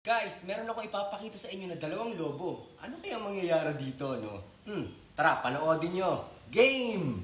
Guys, meron ako ipapakita sa inyo na dalawang lobo. Ano kaya mangyayari dito, no? Hmm, tara, panoodin nyo. Game!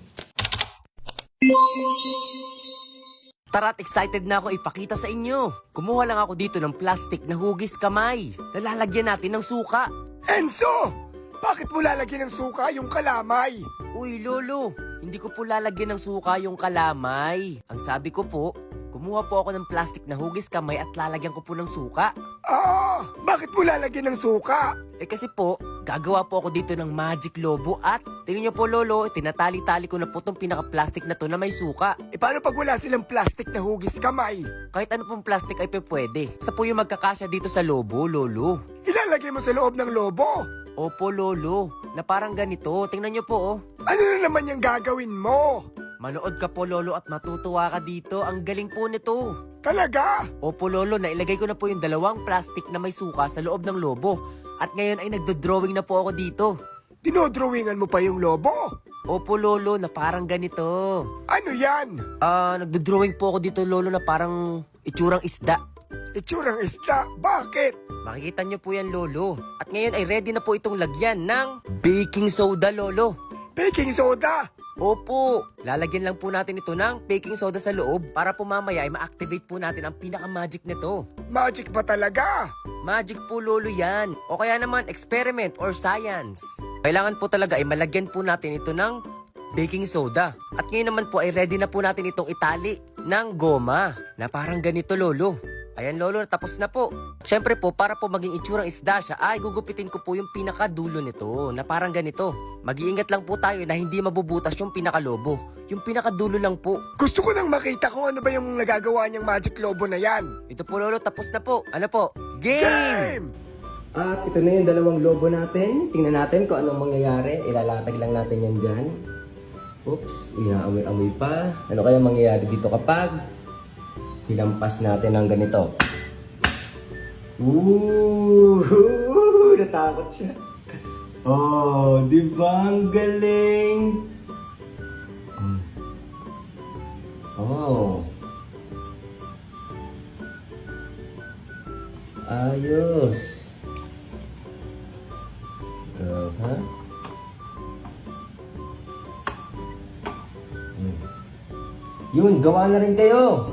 Tara't excited na ako ipakita sa inyo. Kumuha lang ako dito ng plastic na hugis kamay. Nalalagyan natin ng suka. Enzo! Bakit mo lalagyan ng suka yung kalamay? Uy, Lolo, hindi ko po lalagyan ng suka yung kalamay. Ang sabi ko po, kumuha po ako ng plastic na hugis kamay at lalagyan ko po ng suka. Ah, bakit mo lalagyan ng suka? Eh kasi po, gagawa po ako dito ng magic lobo at tingnan niyo po lolo, tinatali-tali ko na po tong pinaka-plastic na to na may suka. E paano pag wala silang plastic na hugis kamay? Kahit ano pong plastic ay pwede. Basta po yung magkakasya dito sa lobo, lolo. Ilalagay mo sa loob ng lobo. Opo lolo, na parang ganito. Tingnan niyo po oh. Ano na naman yung gagawin mo? Manood ka po lolo at matutuwa ka dito. Ang galing po nito. Talaga? Opo lolo, nailagay ko na po yung dalawang plastic na may suka sa loob ng lobo. At ngayon ay nagdo-drawing na po ako dito. Dinodrawingan mo pa yung lobo? Opo lolo, na parang ganito. Ano yan? Ah, nagdo-drawing po ako dito, Lolo, na parang itsurang isda. Itsurang isda. Bakit? Makikita niyo po yan, Lolo. At ngayon ay ready na po itong lagyan ng baking soda, Lolo. Baking soda. Opo, lalagyan lang po natin ito ng baking soda sa loob para po mamaya ay ma-activate po natin ang pinaka-magic nito. Magic ba talaga? Magic po lolo yan. O kaya naman experiment or science. Kailangan po talaga ay malagyan po natin ito ng baking soda. At ngayon naman po ay ready na po natin itong itali ng goma na parang ganito lolo. Ayan lolo, tapos na po. Siyempre po, para po maging itsurang isda siya, ay gugupitin ko po yung pinakadulo nito na parang ganito. Mag-iingat lang po tayo na hindi mabubutas yung pinakalobo. Yung pinakadulo lang po. Gusto ko nang makita kung ano ba yung nagagawa niyang magic lobo na yan. Ito po lolo, tapos na po. Ano po? Game! Game! At ito na yung dalawang lobo natin. Tingnan natin kung anong mangyayari. Ilalatag lang natin yan dyan. Oops, inaamoy-amoy pa. Ano kaya mangyayari dito kapag hinampas natin ng ganito? Ooh! Natakot siya. Oh, di ba? Ang galing! Oh. Ayos. Uh, ha? Hmm. Yun, gawa na rin kayo.